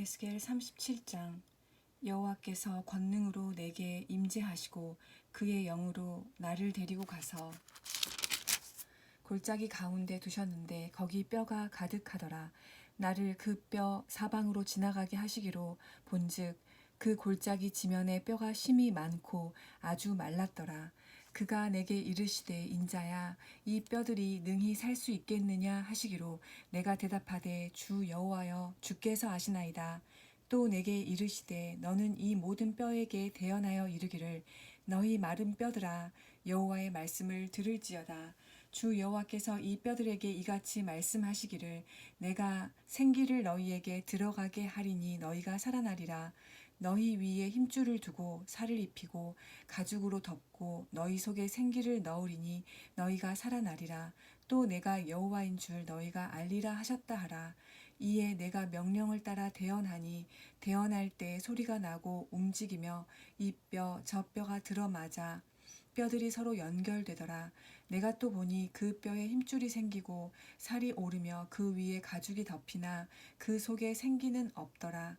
에스겔 37장 여호와께서 권능으로 내게 임재하시고 그의 영으로 나를 데리고 가서 골짜기 가운데 두셨는데 거기 뼈가 가득하더라. 나를 그 뼈 사방으로 지나가게 하시기로 본즉 그 골짜기 지면에 뼈가 심이 많고 아주 말랐더라 그가 내게 이르시되 인자야 이 뼈들이 능히 살 수 있겠느냐 하시기로 내가 대답하되 주 여호와여 주께서 아시나이다. 또 내게 이르시되 너는 이 모든 뼈에게 대언하여 이르기를 너희 마른 뼈들아 여호와의 말씀을 들을지어다. 주 여호와께서 이 뼈들에게 이같이 말씀하시기를 내가 생기를 너희에게 들어가게 하리니 너희가 살아나리라 너희 위에 힘줄을 두고 살을 입히고 가죽으로 덮고 너희 속에 생기를 넣으리니 너희가 살아나리라 또 내가 여호와인 줄 너희가 알리라 하셨다 하라 이에 내가 명령을 따라 대언하니 대언할 때 소리가 나고 움직이며 이 뼈 저 뼈가 들어맞아 뼈들이 서로 연결되더라. 내가 또 보니 그 뼈에 힘줄이 생기고 살이 오르며 그 위에 가죽이 덮이나 그 속에 생기는 없더라.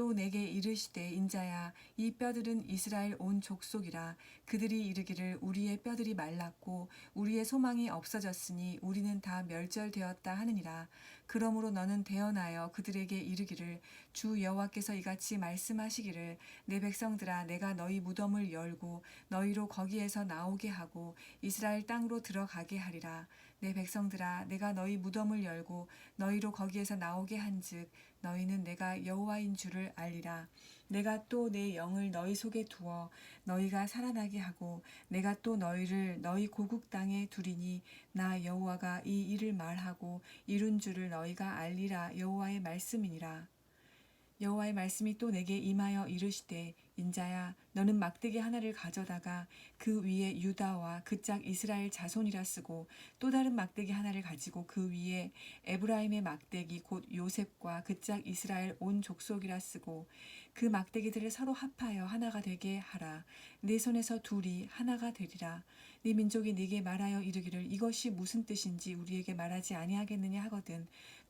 또 내게 이르시되 인자야 이 뼈들은 이스라엘 온 족속이라 그들이 이르기를 우리의 뼈들이 말랐고 우리의 소망이 없어졌으니 우리는 다 멸절되었다 하느니라. 그러므로 너는 대언하여 그들에게 이르기를 주 여호와께서 이같이 말씀하시기를 내 백성들아 내가 너희 무덤을 열고 너희로 거기에서 나오게 하고 이스라엘 땅으로 들어가게 하리라. 내 백성들아 내가 너희 무덤을 열고 너희로 거기에서 나오게 한즉 너희는 내가 여호와인 줄을 알리라. 내가 또 내 영을 너희 속에 두어 너희가 살아나게 하고 내가 또 너희를 너희 고국 땅에 두리니 나 여호와가 이 일을 말하고 이룬 줄을 너희가 알리라. 여호와의 말씀이니라. 여호와의 말씀이 또 내게 임하여 이르시되 인자야 너는 막대기 하나를 가져다가 그 위에 유다와 그 짝 이스라엘 자손이라 쓰고 또 다른 막대기 하나를 가지고 그 위에 에브라임의 막대기 곧 요셉과 그 짝 이스라엘 온 족속이라 쓰고 그 막대기들을 서로 합하여 하나가 되게 하라. 내 손에서 둘이 하나가 되리라. 네 민족이 네게 말하여 이르기를 이것이 무슨 뜻인지 우리에게 말하지 아니하겠느냐 하거든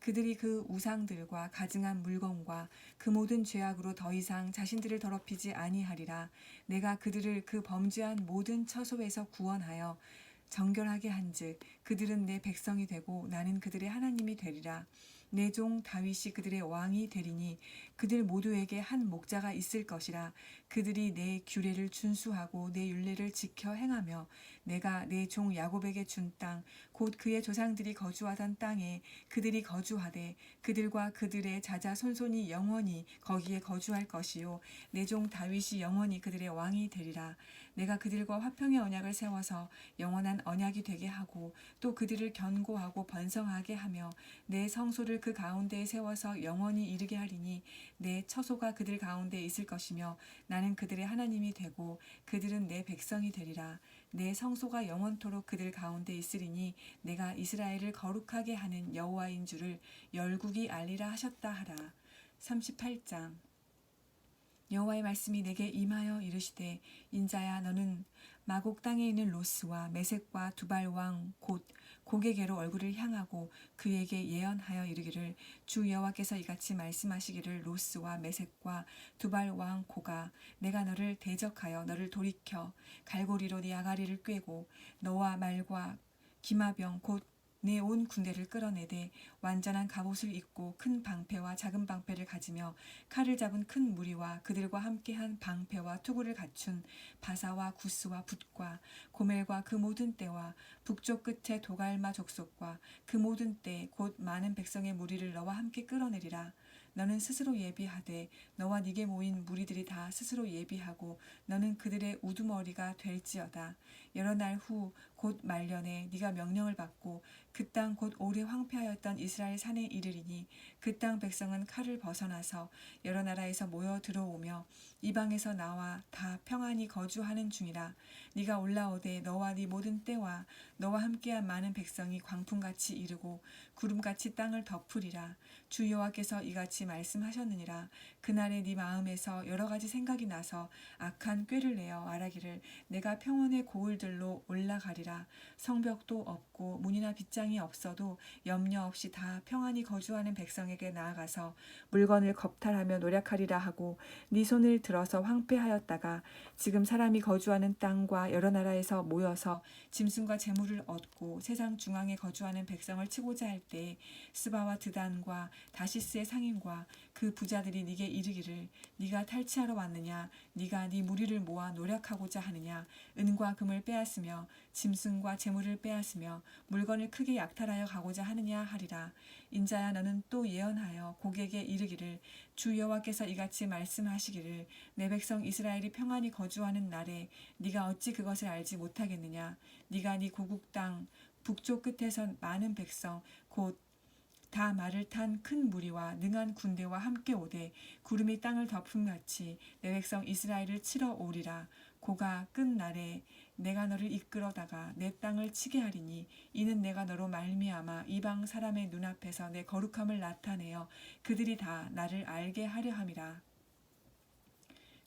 그들이 그 우상들과 가증한 물건과 그 모든 죄악으로 더 이상 자신들을 더럽히지 아니하리라. 내가 그들을 그 범죄한 모든 처소에서 구원하여 정결하게 한즉 그들은 내 백성이 되고 나는 그들의 하나님이 되리라. 내 종 다윗이 그들의 왕이 되리니 그들 모두에게 한 목자가 있을 것이라. 그들이 내 규례를 준수하고 내 율례를 지켜 행하며 내가 내 종 야곱에게 준 땅 곧 그의 조상들이 거주하던 땅에 그들이 거주하되 그들과 그들의 자자 손손이 영원히 거기에 거주할 것이요. 내 종 다윗이 영원히 그들의 왕이 되리라 내가 그들과 화평의 언약을 세워서 영원한 언약이 되게 하고 또 그들을 견고하고 번성하게 하며 내 성소를 그 가운데에 세워서 영원히 이르게 하리니 내 처소가 그들 가운데 있을 것이며 나는 그들의 하나님이 되고 그들은 내 백성이 되리라. 내 성소가 영원토록 그들 가운데 있으리니 내가 이스라엘을 거룩하게 하는 여호와인 줄을 열국이 알리라 하셨다 하라. 38장 여호와의 말씀이 내게 임하여 이르시되 인자야 너는 마곡 땅에 있는 로스와 메색과 두발 왕 곧 고개게로 얼굴을 향하고 그에게 예언하여 이르기를 주 여호와께서 이같이 말씀하시기를 로스와 메색과 두발 왕 고가 내가 너를 대적하여 너를 돌이켜 갈고리로 네 아가리를 꿰고 너와 말과 기마병 곧 내 온 군대를 끌어내되 완전한 갑옷을 입고 큰 방패와 작은 방패를 가지며 칼을 잡은 큰 무리와 그들과 함께한 방패와 투구를 갖춘 바사와 구스와 붓과 고멜과 그 모든 때와 북쪽 끝에 도갈마 족속과 그 모든 때 곧 많은 백성의 무리를 너와 함께 끌어내리라. 너는 스스로 예비하되 너와 네게 모인 무리들이 다 스스로 예비하고 너는 그들의 우두머리가 될지어다 여러 날 후 곧 말년에 네가 명령을 받고 그 땅 곧 오래 황폐하였던 이스라엘 산에 이르리니 그 땅 백성은 칼을 벗어나서 여러 나라에서 모여 들어오며 이방에서 나와 다 평안히 거주하는 중이라. 네가 올라오되 너와 네 모든 때와 너와 함께한 많은 백성이 광풍같이 이르고 구름같이 땅을 덮으리라. 주 여호와께서 이같이 말씀하셨느니라. 그날에 네 마음에서 여러 가지 생각이 나서 악한 꾀를 내어 말하기를 내가 평원의 고을 들로 올라가리라. 성벽도 없고 문이나 빗장이 없어도 염려 없이 다 평안히 거주하는 백성에게 나아가서 물건을 겁탈하며 노력하리라 하고 네 손을 들어서 황폐하였다가 지금 사람이 거주하는 땅과 여러 나라에서 모여서 짐승과 재물을 얻고 세상 중앙에 거주하는 백성을 치고자 할 때 스바와 드단과 다시스의 상인과 그 부자들이 네게 이르기를 네가 탈취하러 왔느냐? 네가 네 무리를 모아 노력하고자 하느냐? 은과 금을 빼앗으며 짐승과 재물을 빼앗으며 물건을 크게 약탈하여 가고자 하느냐 하리라. 인자야 너는 또 예언하여 고객에게 이르기를 주 여호와께서 이같이 말씀하시기를 내 백성 이스라엘이 평안히 거주하는 날에 네가 어찌 그것을 알지 못하겠느냐? 네가 네 고국 땅 북쪽 끝에서 많은 백성 곧 다 말을 탄 큰 무리와 능한 군대와 함께 오되 구름이 땅을 덮음같이 내 백성 이스라엘을 치러 오리라. 고가 끝날에 내가 너를 이끌어다가 내 땅을 치게 하리니 이는 내가 너로 말미암아 이방 사람의 눈앞에서 내 거룩함을 나타내어 그들이 다 나를 알게 하려 함이라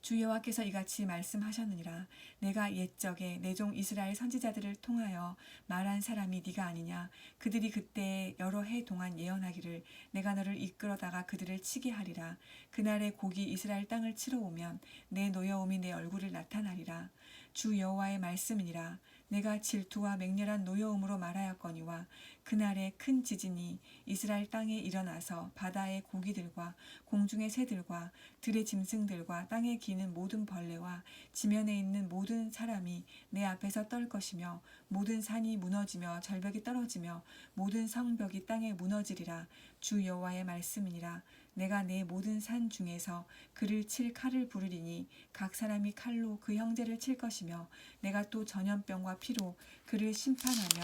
주 여호와께서 이같이 말씀하셨느니라. 내가 옛적에 내 종 이스라엘 선지자들을 통하여 말한 사람이 네가 아니냐. 그들이 그때 여러 해 동안 예언하기를 내가 너를 이끌어다가 그들을 치게 하리라. 그날에 곡이 이스라엘 땅을 치러 오면 내 노여움이 내 얼굴을 나타나리라. 주 여호와의 말씀이니라. 내가 질투와 맹렬한 노여움으로 말하였거니와 그날에 큰 지진이 이스라엘 땅에 일어나서 바다의 고기들과 공중의 새들과 들의 짐승들과 땅에 기는 모든 벌레와 지면에 있는 모든 사람이 내 앞에서 떨 것이며 모든 산이 무너지며 절벽이 떨어지며 모든 성벽이 땅에 무너지리라. 주 여호와의 말씀이니라. 내가 내 모든 산 중에서 그를 칠 칼을 부르리니 각 사람이 칼로 그 형제를 칠 것이며 내가 또 전염병과 피로 그를 심판하며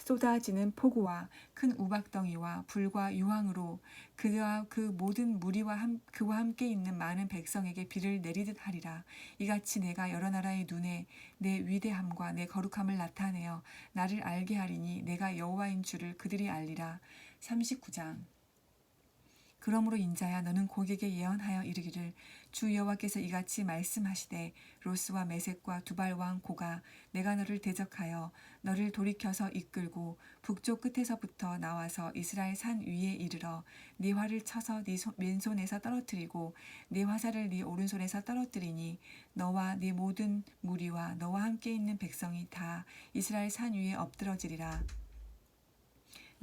쏟아지는 폭우와 큰 우박덩이와 불과 유황으로 그와 그 모든 무리와 함, 그와 함께 있는 많은 백성에게 비를 내리듯 하리라. 이같이 내가 여러 나라의 눈에 내 위대함과 내 거룩함을 나타내어 나를 알게 하리니 내가 여호와인 줄을 그들이 알리라. 39장 그러므로 인자야 너는 고객에게 예언하여 이르기를 주 여호와께서 이같이 말씀하시되 로스와 메색과 두발 왕 고가 내가 너를 대적하여 너를 돌이켜서 이끌고 북쪽 끝에서부터 나와서 이스라엘 산 위에 이르러 네 활을 쳐서 네 손- 왼손에서 떨어뜨리고 네 화살을 네 오른손에서 떨어뜨리니 너와 네 모든 무리와 너와 함께 있는 백성이 다 이스라엘 산 위에 엎드러지리라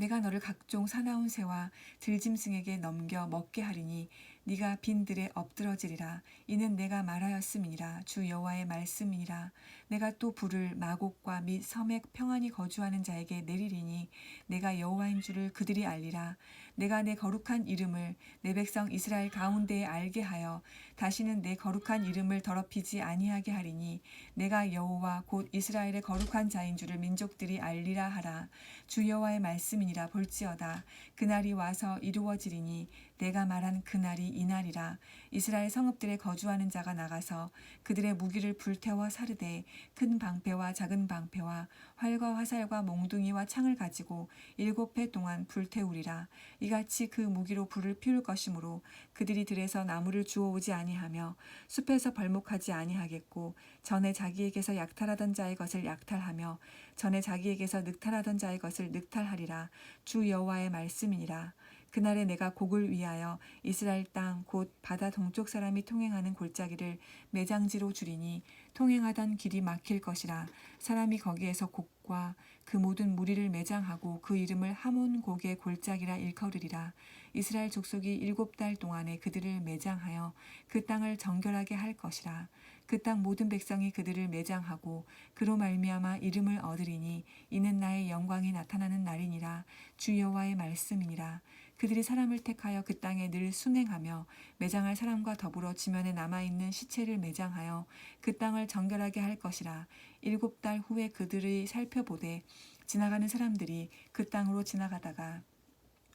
내가 너를 각종 사나운 새와 들짐승에게 넘겨 먹게 하리니 네가 빈들에 엎드러지리라. 이는 내가 말하였음이니라. 주 여호와의 말씀이니라. 내가 또 불을 마곡과 및 섬에 평안히 거주하는 자에게 내리리니 내가 여호와인 줄을 그들이 알리라 내가 내 거룩한 이름을 내 백성 이스라엘 가운데에 알게 하여 다시는 내 거룩한 이름을 더럽히지 아니하게 하리니 내가 여호와 곧 이스라엘의 거룩한 자인 줄을 민족들이 알리라 하라. 주 여호와의 말씀이니라 볼지어다. 그날이 와서 이루어지리니 내가 말한 그날이 이날이라. 이스라엘 성읍들에 거주하는 자가 나가서 그들의 무기를 불태워 사르되 큰 방패와 작은 방패와 활과 화살과 몽둥이와 창을 가지고 일곱 해 동안 불태우리라. 이같이 그 무기로 불을 피울 것이므로 그들이 들에서 나무를 주워오지 아니하며 숲에서 벌목하지 아니하겠고 전에 자기에게서 약탈하던 자의 것을 약탈하며 전에 자기에게서 늑탈하던 자의 것을 늑탈하리라. 주 여호와의 말씀이니라. 그날에 내가 곡을 위하여 이스라엘 땅 곧 바다 동쪽 사람이 통행하는 골짜기를 매장지로 줄이니 통행하던 길이 막힐 것이라 사람이 거기에서 곡과 그 모든 무리를 매장하고 그 이름을 하몬 곡의 골짜기라 일컬으리라. 이스라엘 족속이 일곱 달 동안에 그들을 매장하여 그 땅을 정결하게 할 것이라. 그 땅 모든 백성이 그들을 매장하고 그로 말미암아 이름을 얻으리니 이는 나의 영광이 나타나는 날이니라. 주 여호와의 말씀이니라 그들이 사람을 택하여 그 땅에 늘 순행하며 매장할 사람과 더불어 지면에 남아있는 시체를 매장하여 그 땅을 정결하게 할 것이라. 일곱 달 후에 그들이 살펴보되 지나가는 사람들이 그 땅으로 지나가다가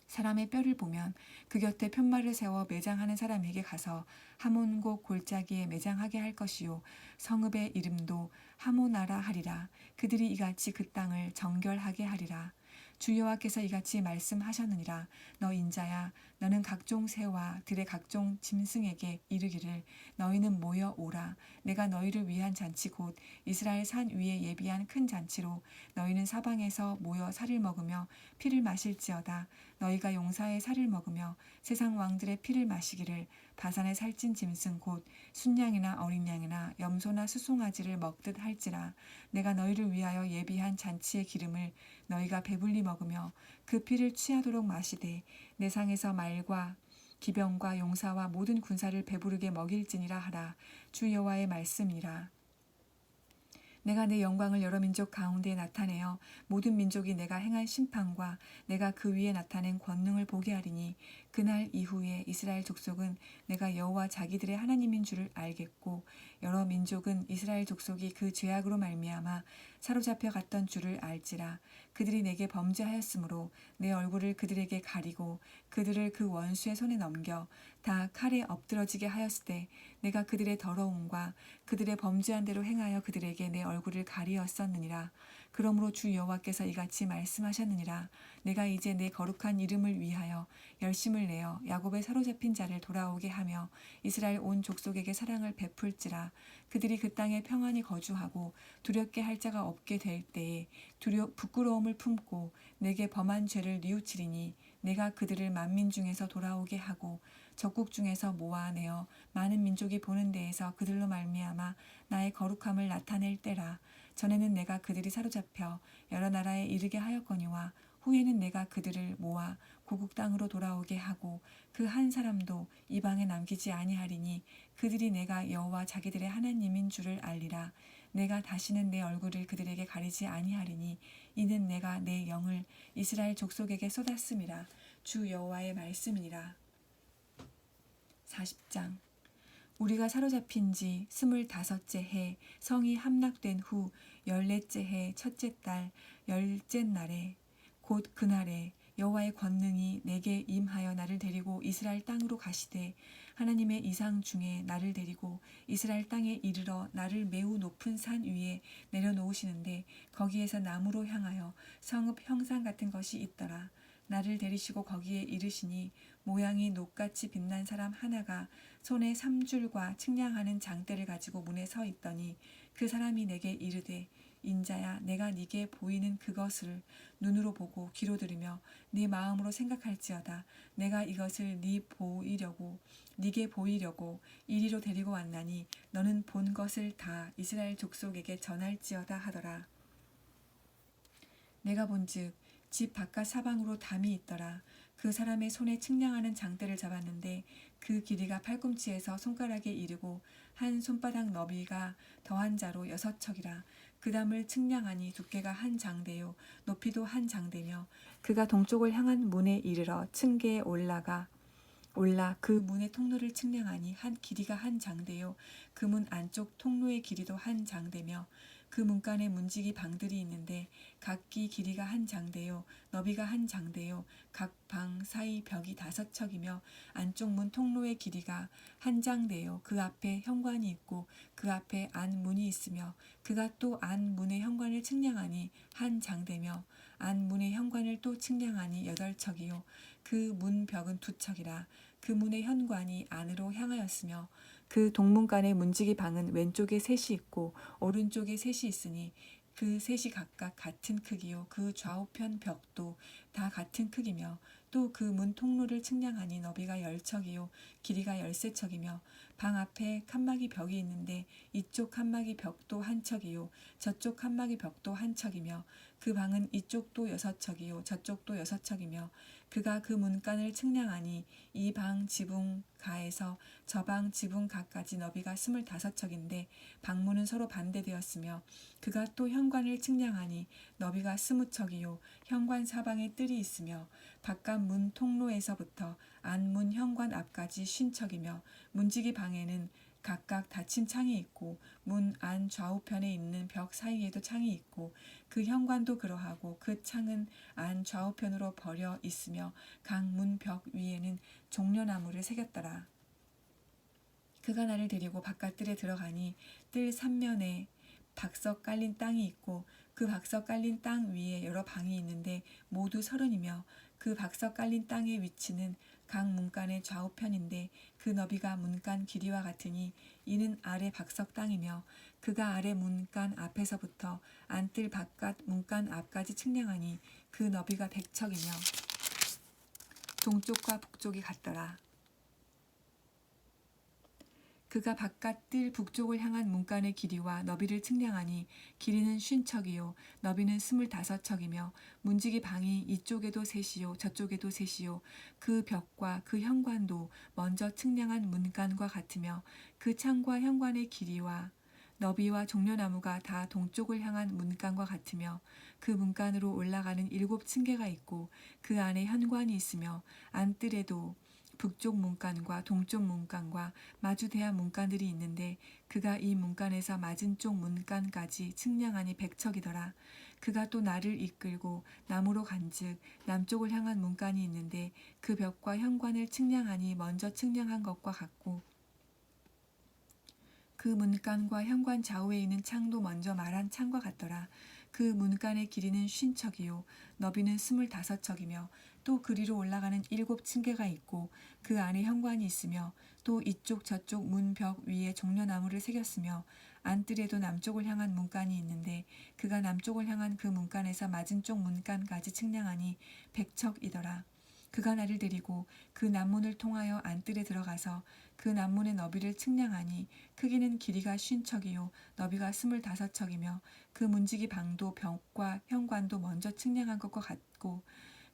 사람의 뼈를 보면 그 곁에 편말을 세워 매장하는 사람에게 가서 하몬곡 골짜기에 매장하게 할 것이요. 성읍의 이름도 하모나라 하리라. 그들이 이같이 그 땅을 정결하게 하리라 주 여호와께서 이같이 말씀하셨느니라. 너 인자야 너는 각종 새와 들의 각종 짐승에게 이르기를 너희는 모여 오라. 내가 너희를 위한 잔치 곧 이스라엘 산 위에 예비한 큰 잔치로 너희는 사방에서 모여 살을 먹으며 피를 마실지어다. 너희가 용사의 살을 먹으며 세상 왕들의 피를 마시기를 바산의 살찐 짐승 곧 순양이나 어린 양이나 염소나 수송아지를 먹듯 할지라. 내가 너희를 위하여 예비한 잔치의 기름을 너희가 배불리 먹으며 그 피를 취하도록 마시되 내 상에서 말과 기병과 용사와 모든 군사를 배부르게 먹일지니라 하라. 주 여호와의 말씀이라. 내가 내 영광을 여러 민족 가운데 나타내어 모든 민족이 내가 행한 심판과 내가 그 위에 나타낸 권능을 보게 하리니 그날 이후에 이스라엘 족속은 내가 여호와 자기들의 하나님인 줄을 알겠고 여러 민족은 이스라엘 족속이 그 죄악으로 말미암아 사로잡혀 갔던 줄을 알지라. 그들이 내게 범죄하였으므로 내 얼굴을 그들에게 가리고 그들을 그 원수의 손에 넘겨 다 칼에 엎드러지게 하였을 때 내가 그들의 더러움과 그들의 범죄한 대로 행하여 그들에게 내 얼굴을 가리었었느니라 그러므로 주 여호와께서 이같이 말씀하셨느니라. 내가 이제 내 거룩한 이름을 위하여 열심을 내어 야곱의 사로잡힌 자를 돌아오게 하며 이스라엘 온 족속에게 사랑을 베풀지라. 그들이 그 땅에 평안히 거주하고 두렵게 할 자가 없게 될 때에 두려 부끄러움을 품고 내게 범한 죄를 뉘우치리니 내가 그들을 만민 중에서 돌아오게 하고 적국 중에서 모아내어 많은 민족이 보는 데에서 그들로 말미암아 나의 거룩함을 나타낼 때라 전에는 내가 그들이 사로잡혀 여러 나라에 이르게 하였거니와 후에는 내가 그들을 모아 고국 땅으로 돌아오게 하고 그 한 사람도 이방에 남기지 아니하리니 그들이 내가 여호와 자기들의 하나님인 줄을 알리라. 내가 다시는 내 얼굴을 그들에게 가리지 아니하리니 이는 내가 내 영을 이스라엘 족속에게 쏟았음이라. 주 여호와의 말씀이니라. 40장 우리가 사로잡힌 지 스물다섯째 해 성이 함락된 후 열넷째 해 첫째 달 열째 날에 곧 그날에 여호와의 권능이 내게 임하여 나를 데리고 이스라엘 땅으로 가시되 하나님의 이상 중에 나를 데리고 이스라엘 땅에 이르러 나를 매우 높은 산 위에 내려놓으시는데 거기에서 나무로 향하여 성읍 형상 같은 것이 있더라. 나를 데리시고 거기에 이르시니 모양이 녹같이 빛난 사람 하나가 손에 삼줄과 측량하는 장대를 가지고 문에 서 있더니 그 사람이 내게 이르되 인자야 내가 네게 보이는 그것을 눈으로 보고 귀로 들으며 네 마음으로 생각할지어다. 내가 이것을 네 보이려고 네게 보이려고 이리로 데리고 왔나니 너는 본 것을 다 이스라엘 족속에게 전할지어다 하더라. 내가 본즉 집 바깥 사방으로 담이 있더라. 그 사람의 손에 측량하는 장대를 잡았는데 그 길이가 팔꿈치에서 손가락에 이르고 한 손바닥 너비가 더한 자로 여섯 척이라. 그 담을 측량하니 두께가 한 장대요. 높이도 한 장대며 그가 동쪽을 향한 문에 이르러 층계에 올라가 올라 그 문의 통로를 측량하니 한 길이가 한 장대요. 그 문 안쪽 통로의 길이도 한 장대며 그 문간에 문지기 방들이 있는데 각기 길이가 한 장대요 너비가 한 장대요 각 방 사이 벽이 다섯 척이며 안쪽 문 통로의 길이가 한 장대요. 그 앞에 현관이 있고 그 앞에 안 문이 있으며 그가 또 안 문의 현관을 측량하니 한 장대며 안 문의 현관을 또 측량하니 여덟 척이요. 그 문 벽은 두 척이라 그 문의 현관이 안으로 향하였으며 그 동문간의 문지기 방은 왼쪽에 셋이 있고 오른쪽에 셋이 있으니 그 셋이 각각 같은 크기요. 그 좌우편 벽도 다 같은 크기며 또 그 문 통로를 측량하니 너비가 열 척이요. 길이가 열세 척이며 방 앞에 칸막이 벽이 있는데 이쪽 칸막이 벽도 한 척이요. 저쪽 칸막이 벽도 한 척이며 그 방은 이쪽도 여섯 척이요. 저쪽도 여섯 척이며 그가 그 문간을 측량하니 이 방 지붕 가에서 저 방 지붕 가까지 너비가 스물다섯 척인데 방문은 서로 반대되었으며 그가 또 현관을 측량하니 너비가 스무 척이요 현관 사방에 뜰이 있으며 바깥 문 통로에서부터 안문 현관 앞까지 쉰 척이며 문지기 방에는 각각 닫힌 창이 있고 문 안 좌우편에 있는 벽 사이에도 창이 있고 그 현관도 그러하고 그 창은 안 좌우편으로 벌여 있으며 각 문 벽 위에는 종려나무를 새겼더라. 그가 나를 데리고 바깥뜰에 들어가니 뜰 삼면에 박석 깔린 땅이 있고 그 박석 깔린 땅 위에 여러 방이 있는데 모두 서른이며 그 박석 깔린 땅의 위치는 각 문간의 좌우편인데 그 너비가 문간 길이와 같으니 이는 아래 박석 땅이며 그가 아래 문간 앞에서부터 안뜰 바깥 문간 앞까지 측량하니 그 너비가 백척이며 동쪽과 북쪽이 같더라. 그가 바깥 뜰 북쪽을 향한 문간의 길이와 너비를 측량하니 길이는 쉰 척이요 너비는 스물다섯 척이며 문지기 방이 이쪽에도 셋이요 저쪽에도 셋이요. 그 벽과 그 현관도 먼저 측량한 문간과 같으며 그 창과 현관의 길이와 너비와 종려나무가 다 동쪽을 향한 문간과 같으며 그 문간으로 올라가는 일곱 층계가 있고 그 안에 현관이 있으며 안뜰에도 북쪽 문간과 동쪽 문간과 마주대한 문간들이 있는데 그가 이 문간에서 맞은 쪽 문간까지 측량하니 백척이더라. 그가 또 나를 이끌고 남으로 간즉 남쪽을 향한 문간이 있는데 그 벽과 현관을 측량하니 먼저 측량한 것과 같고 그 문간과 현관 좌우에 있는 창도 먼저 말한 창과 같더라. 그 문간의 길이는 쉰 척이요 너비는 스물다섯 척이며 또 그리로 올라가는 일곱 층계가 있고 그 안에 현관이 있으며 또 이쪽 저쪽 문 벽 위에 종려나무를 새겼으며 안뜰에도 남쪽을 향한 문간이 있는데 그가 남쪽을 향한 그 문간에서 맞은 쪽 문간까지 측량하니 백척이더라. 그가 나를 데리고 그 남문을 통하여 안뜰에 들어가서 그 남문의 너비를 측량하니 크기는 길이가 쉰 척이요 너비가 스물다섯 척이며 그 문지기 방도 벽과 현관도 먼저 측량한 것과 같고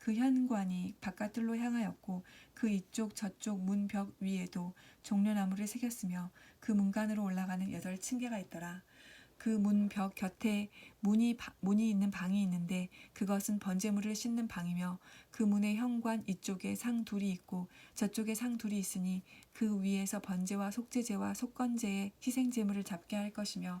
그 현관이 바깥들로 향하였고 그 이쪽 저쪽 문 벽 위에도 종려나무를 새겼으며 그 문간으로 올라가는 여덟 층계가 있더라. 그 문 벽 곁에 문이 바- 문이 있는 방이 있는데 그것은 번제물을 씻는 방이며 그 문의 현관 이쪽에 상 둘이 있고 저쪽에 상 둘이 있으니 그 위에서 번제와 속죄제와 속건제의 희생제물을 잡게 할 것이며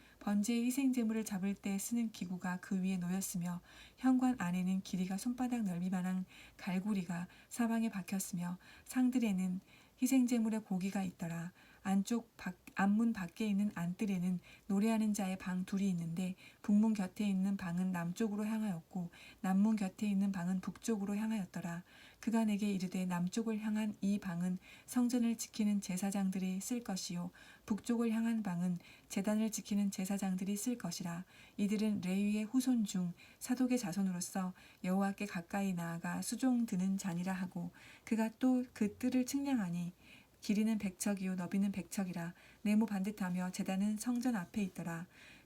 번제의 희생제물을 잡을 때 쓰는 기구가 그 위에 놓였으며 현관 안에는 길이가 손바닥 넓이만한 갈고리가 사방에 박혔으며 상들에는 희생제물의 고기가 있더라. 안쪽 밖- 안문 밖에 있는 안뜰에는 노래하는 자의 방 둘이 있는데 북문 곁에 있는 방은 남쪽으로 향하였고 남문 곁에 있는 방은 북쪽으로 향하였더라. 그가 내게 이르되 남쪽을 향한 이 방은 성전을 지키는 제사장들이 쓸 것이요 북쪽을 향한 방은 제단을 지키는 제사장들이 쓸 것이라. 이들은 레위의 후손 중 사독의 자손으로서 여호와께 가까이 나아가 수종 드는 잔이라 하고 그가 또 그 뜰을 측량하니 길이는 백척이요 너비는 백척이라 네모 반듯하며 제단은 성전 앞에 있더라.